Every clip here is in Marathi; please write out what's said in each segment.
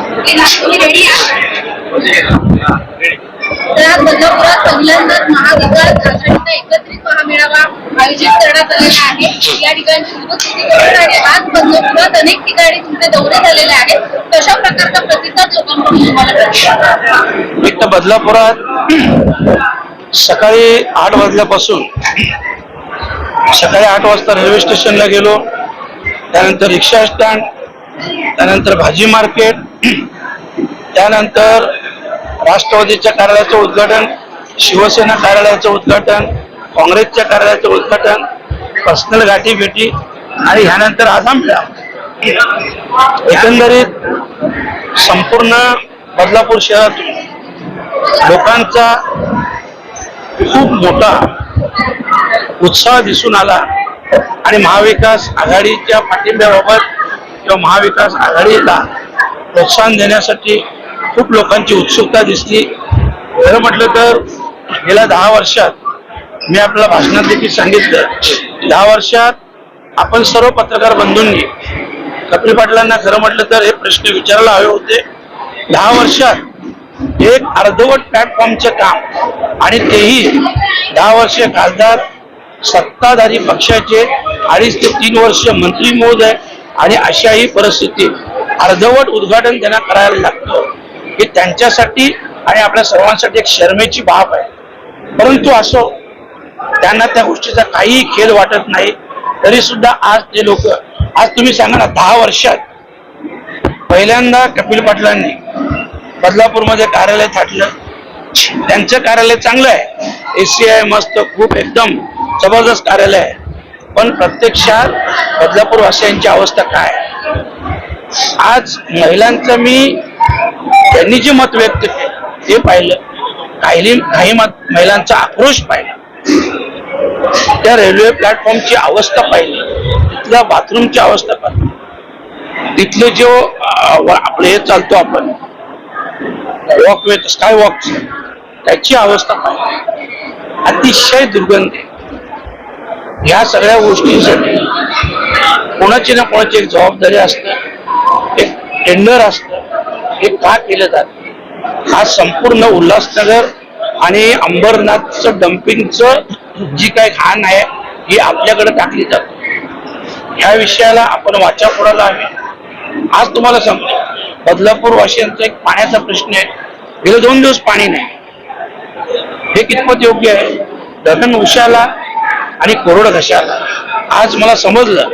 रेडी तर बदलापुरात पहिल्यांदाच महाविकास आघाडीचा एकत्रित महामेळावा आयोजित करण्यात आलेला आहे. या उपस्थिती आज बदलापुरात अनेक ठिकाणी तुमचे दौरे झालेले आहेत. कशा प्रकारचा प्रतिसाद लोकांकडून तुम्हाला एक तर बदलापुरात सकाळी आठ वाजल्यापासून सकाळी आठ वाजता रेल्वे स्टेशनला गेलो. त्यानंतर रिक्षा स्टँड त्यानंतर भाजी मार्केट त्यानंतर राष्ट्रवादीच्या कार्यालयाचं उद्घाटन शिवसेना कार्यालयाचं उद्घाटन काँग्रेसच्या कार्यालयाचं उद्घाटन पर्सनल गाठी भेटी आणि ह्यानंतर आज हा एकंदरीत संपूर्ण बदलापूर शहरात लोकांचा खूप मोठा उत्साह दिसून आला आणि महाविकास आघाडीच्या पाठिंब्याबाबत किंवा महाविकास आघाडीला प्रोत्साहन देण्यासाठी खूप लोकांची उत्सुकता दिसली. खरं म्हटलं तर गेल्या दहा वर्षात मी आपल्याला भाषणात देखील सांगितलं दहा वर्षात आपण सर्व पत्रकार बंधूंनी कपिल पाटलांना खरं म्हटलं तर हे प्रश्न विचारायला हवे होते. दहा वर्षात एक अर्धवट प्लॅटफॉर्मचं काम आणि तेही दहा वर्ष खासदार सत्ताधारी पक्षाचे अडीच ते तीन वर्ष मंत्री महोदय आणि अशाही परिस्थितीत अर्धवट उद्घाटन त्यांना करायला लागतं. हे त्यांच्यासाठी आणि आपल्या सर्वांसाठी एक शर्मेची बाब आहे. परंतु असो त्यांना त्या गोष्टीचा काहीही खेद वाटत नाही तरी सुद्धा आज ते लोक आज तुम्ही सांगा ना दहा वर्षात पहिल्यांदा कपिल पाटलांनी बदलापूरमध्ये कार्यालय थाटलं. त्यांचं कार्यालय चांगलं आहे. एसीआय मस्त खूप एकदम जबरदस्त कार्यालय आहे. पण प्रत्यक्षात बदलापूरवासियांची अवस्था काय? आज महिलांचं मी त्यांनी जे मत व्यक्त केलं ते पाहिलं. काही काही मत महिलांचा आक्रोश पाहिला. त्या रेल्वे प्लॅटफॉर्मची अवस्था पाहिली. तिथल्या बाथरूमची अवस्था पाहिली. तिथले जो आपले आपलं हे चालतो आपण वॉकवे स्काय वॉक त्याची अवस्था पाहिली. अतिशय दुर्गंधी. या ह्या सगळ्या गोष्टींसाठी कोणाची ना कोणाची एक जबाबदारी असते एक टेंडर असतं हे का केलं जात हा संपूर्ण उल्हासनगर आणि अंबरनाथचं डम्पिंगचं जी काही घाण आहे ही आपल्याकडे टाकली जाते ह्या विषयाला आपण वाचा फोडायला हवी. आज तुम्हाला सांगतो बदलापूर वासियांचा एक पाण्याचा प्रश्न आहे. गेले दोन दिवस पाणी नाही. हे कितपत योग्य आहे? धरण उशाला आणि कोरड घशाला आज मला समजलं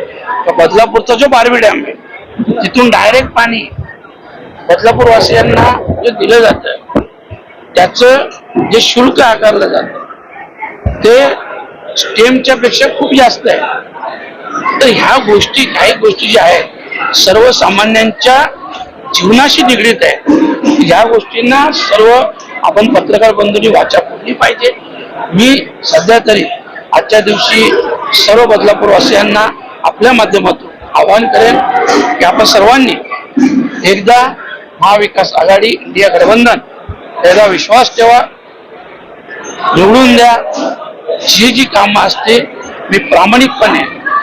का बदलापूरचा जो बारवी डॅम आहे तिथून डायरेक्ट पाणी बदलापूर वासियांना जे दिलं जातं त्याचं जे शुल्क आकारलं जातं ते स्टेमच्या पेक्षा खूप जास्त आहे. तर ह्या गोष्टी काही गोष्टी ज्या आहेत सर्वसामान्यांच्या जीवनाशी निगडीत आहे ह्या गोष्टींना सर्व आपण पत्रकार बंधूंनी वाचा फोडली पाहिजे. मी सध्या तरी आजच्या दिवशी सर्व बदलापूरवासियांना आपल्या माध्यमातून आवाहन करेन की आपण सर्वांनी एकदा महाविकास आघाडी इंडिया गठबंधन याचा विश्वास ठेवा निवडून द्या. जी जी कामं असतील मी प्रामाणिकपणे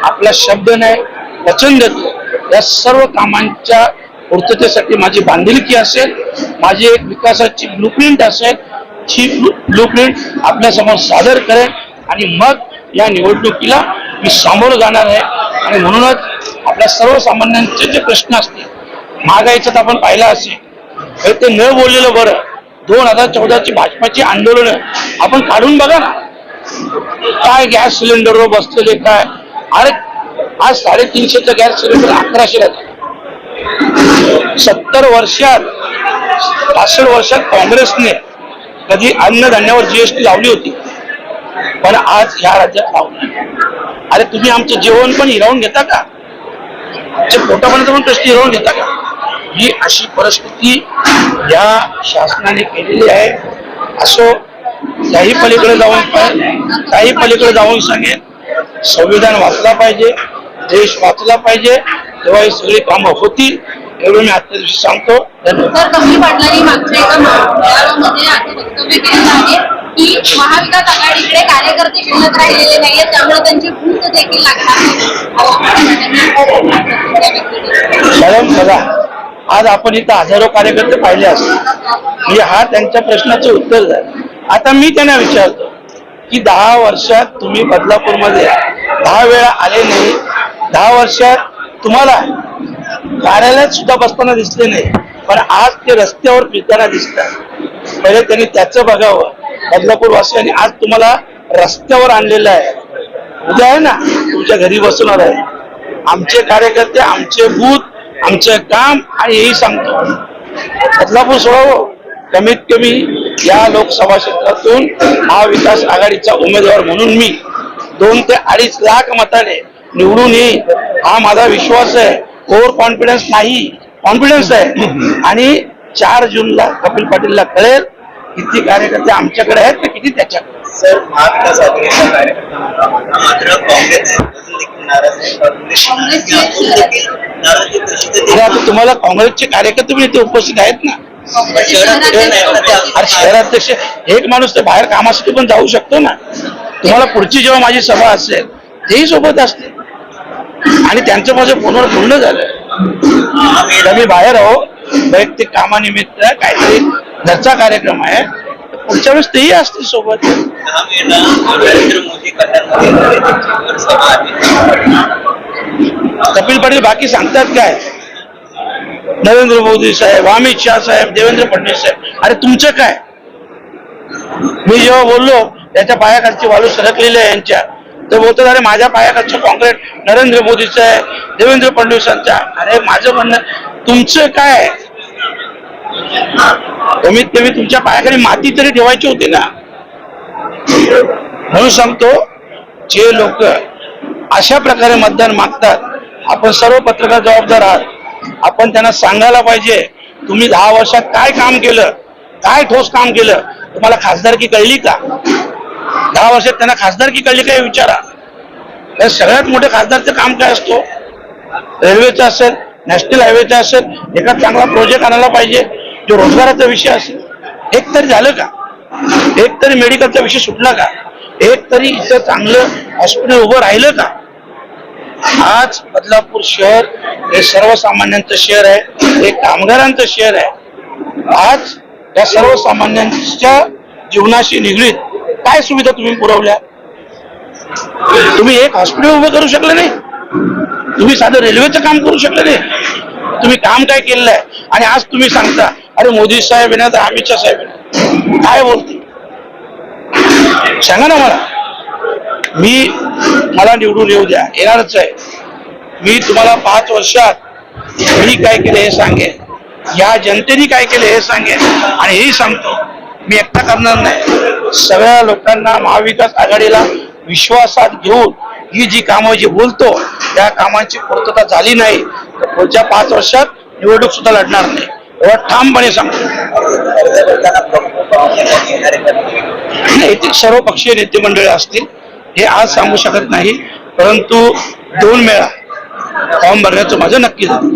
आपला शब्द नाही वचन देतो. या सर्व कामांच्या पूर्ततेसाठी माझी बांधिलकी असेल माझी एक विकासाची ब्लूप्रिंट असेल ही ब्लूप्रिंट आपल्यासमोर सादर करेन. आणि मग या निवडणुकीला मी सामोरं जाणार आहे. आणि म्हणूनच आपल्या सर्वसामान्यांचे जे प्रश्न असतील महागाईचं तर आपण पाहिलं असेल तर ते न बोललेलं बरं. दोन हजार चौदाची भाजपाची आंदोलनं आपण काढून बघा ना. काय गॅस सिलेंडरवर बसलेले काय? अरे आज साडेतीनशेचा गॅस सिलेंडर अकराशेला झालं. सत्तर वर्षात पासष्ट वर्षात काँग्रेसने कधी अन्नधान्यावर जीएसटी लावली होती. पण आज ह्या राज्यात लावली अरे तुम्ही आमचं जेवण पण हिरावून घेता का? आमच्या पोटापर्यंत पण प्रश्न हिरावून घेता का? ही अशी परिस्थिती या शासनाने केलेली आहे. असो त्याही पलीकडे जाऊन काही पलीकडे जाऊन सांगेन. संविधान वाचला पाहिजे देश वाचला पाहिजे तेव्हा ही सगळी कामं होतील एवढं मी आजच्या दिवशी सांगतो. धन्यवाद. की महाविकास आघाडीकडे कार्यकर्ते शिल्लक राहिलेले नाहीये त्यामुळे त्यांची भूत देखील लागणार मॅडम बघा आज आपण इथं हजारो कार्यकर्ते पाहिले असतील हा त्यांच्या प्रश्नाचं उत्तर झालं. आता मी त्यांना विचारतो की दहा वर्षात तुम्ही बदलापूरमध्ये दहा वेळा आले नाही. दहा वर्षात तुम्हाला कार्यालयात सुद्धा बसताना दिसले नाही. पण आज ते रस्त्यावर फिरताना दिसतात. पहिले त्यांनी त्याचं बघावं. बदलापूर वासियांनी आज तुम्हाला रस्त्यावर आणलेलं आहे. उद्या आहे ना तुमच्या घरी बसवणार आहे. आमचे कार्यकर्ते आमचे बूथ आमचं काम आणि हेही सांगतो. बदलापूर सोडावं कमीत कमी या लोकसभा क्षेत्रातून महाविकास आघाडीचा उमेदवार म्हणून मी दोन ते अडीच लाख मताने निवडून येईल हा माझा विश्वास आहे. ओव्हर कॉन्फिडन्स नाही. कॉन्फिडन्स आहे. आणि चार जूनला कपिल पाटीलला कळेल किती कार्यकर्ते आमच्याकडे आहेत तर किती त्याच्याकडे? सर महाविकास आघाडीचा कार्यकर्ता मात्र काँग्रेस आता तुम्हाला काँग्रेसचे कार्यकर्ते पण इथे उपस्थित आहेत ना? अरे शहराध्यक्ष एक माणूस तर बाहेर कामासाठी पण जाऊ शकतो ना? तुम्हाला पुढची जेव्हा माझी सभा असेल तेही सोबत असते आणि त्यांचं माझं फोनवर बोलणं झालं. मी बाहेर आहो वैयक्तिक कामानिमित्त काहीतरी घरचा कार्यक्रम आहे. पुढच्या वेळेस तेही असतील सोबत. कपिल पाटील बाकी सांगतात काय? नरेंद्र मोदी साहेब अमित शहा साहेब देवेंद्र फडणवीस साहेब. अरे तुमचं काय? मी जेव्हा बोललो त्याच्या पायाखालची वालू सरकलेली आहे यांच्या. तर बोलतात अरे माझ्या पायाखालचं काँग्रेस नरेंद्र मोदीचं आहे देवेंद्र फडणवीसांचं अरे माझं म्हणणं तुमचं काय कमीत कमी तुमच्या पायाखाली माती तरी ठेवायची होती ना. म्हणून सांगतो जे लोक अशा प्रकारे मतदान मागतात आपण सर्व पत्रकार जबाबदार आहात. आपण त्यांना सांगायला पाहिजे तुम्ही दहा वर्षात काय काम केलं काय ठोस काम केलं तुम्हाला खासदारकी कळली का? दहा वर्षात त्यांना खासदारकी कळली का हे विचारा. तर सगळ्यात मोठं खासदारचं काम काय असतो? रेल्वेचं असेल नॅशनल हायवेचं असेल एका चांगला प्रोजेक्ट आणायला पाहिजे. जो रोजगाराचा विषय असेल एक तरी झालं का? एक तरी मेडिकलचा विषय सुटला का? एक तरी इथं चांगलं हॉस्पिटल उभं राहिलं का? आज बदलापूर शहर हे सर्वसामान्यांचं शहर आहे हे कामगारांचं शहर आहे. आज या सर्वसामान्यांच्या जीवनाशी निगडीत काय सुविधा तुम्ही पुरवल्या? तुम्ही एक हॉस्पिटल उभं करू शकले नाही. तुम्ही साधं रेल्वेचं काम करू शकले नाही. तुम्ही काम काय केलेलं आहे? आणि आज तुम्ही सांगता अरे मोदी साहेब येणार तर अमित शहा साहेब येणार काय बोलते सांगा ना मला. मी मला निवडून येऊ द्या. येणारच आहे. मी तुम्हाला पाच वर्षात मी काय केलं हे सांगेन. या जनतेने काय केलं हे सांगेन. आणि हेही सांगतो. मी एकटा करणार नाही. सगळ्या लोकांना महाविकास आघाडीला विश्वासात घेऊन ही जी कामं जी बोलतो त्या कामांची पूर्तता झाली नाही तर पुढच्या पाच वर्षात निवडणूक सुद्धा लढणार नाही. ठामपणे सांगतो. अर्ज सर्व पक्षीय नेते मंडळी असतील हे आज सांगू शकत नाही परंतु दोन वेळा फॉर्म भरण्याचं माझं नक्की झालं.